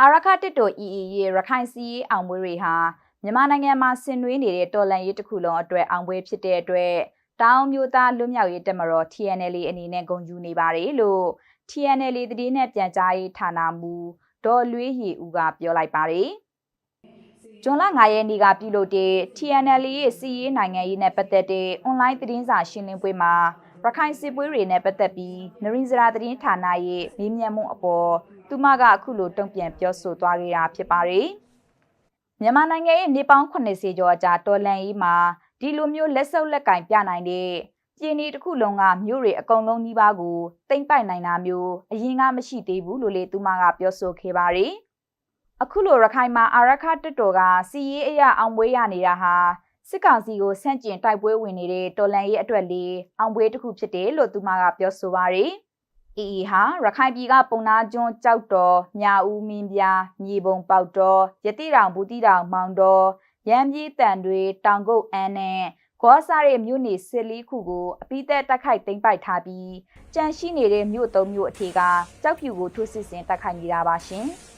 အာရခတစ်တို EE ရဲ့ရခိုင်စီးအောင်ပွဲတွေဟာမြန်မာနိုင်ငံမှာဆင်နွှဲနေတဲ့တော်လန်ရေးတစ်ခုလုံးအတွက်အောင်ပွဲဖြစ်တဲ့အတွက်တောင်မျိုးသားလွတ်မြောက်ရေးတပ်မတော် TNL အနေနဲ့ဂုဏ်ယူနေပါတယ်လို့ TNL တည်င်းနဲ့ပြန်ကြားရေးဌာနမှူးဒေါ်လွေးရီဦးကပြောလိုက်ပါတယ်။ဂျွန်လ9ရက်နေ့ကပြုလုပ်တဲ့ TNL ရဲ့စီးရေးနိုင်ငံရေးနဲ့ပတ်သက်တဲ့ online သတင်းစာရှင်းလင်းပွဲမှာ ရခိုင်စစ်ပွဲတွေနဲ့ပတ်သက်ပြီးနရင်းစရာသတင်းဌာနရဲ့မေးမြန်းမှုအပေါ်သူမကအခုလိုတုံ့ပြန်ပြောဆိုသွားခဲ့တာဖြစ်ပါတယ်။မြန်မာနိုင်ငံရဲ့နေပေါင်း80ကျော်အကြာတော်လန်ရေးမှာဒီလိုမျိုးလက်ဆုပ်လက်ကင်ပြနိုင်တဲ့ပြည်နေတစ်ခုလုံးကမြို့တွေအကုန်လုံးနှီးပါးကိုတိမ့်ပိုက်နိုင်တာမျိုးအရင်ကမရှိသေးဘူးလို့လေသူမကပြောဆိုခဲ့ပါတယ်။အခုလိုရခိုင်မှာအာရခတက်တော်ကစီရေးအရာအောင်ပွဲရနေတာဟာ စစ်ကောင်စီကိုဆန့်ကျင်တိုက်ပွဲဝင်နေတဲ့တော်လန်ရေးအတွက်လေအောင်ပွဲတစ်ခုဖြစ်တယ်လို့သူမကပြောဆိုပါတယ်။ EE ဟာရခိုင်ပြည်ကပုံနာကျွန်းကြောက်တော်မြာဦးမင်းပြမြေပုံပေါက်တော်ရတိတောင်ဘူးတိတောင်မောင်တော်ရမ်းပြေးတန်တွေတောင်ကုတ်အန်းနဲ့ဂေါ်စားရဲ့မြို့နေစစ်လီခုကိုအပိသက်တက်ခိုက်သိမ်းပိုက်ထားပြီးကြန့်ရှိနေတဲ့မြို့သုံးမြို့အထေကကြောက်ဖြူကိုထိုးစစ်ဆင်တက်ခိုက်နေတာပါရှင်။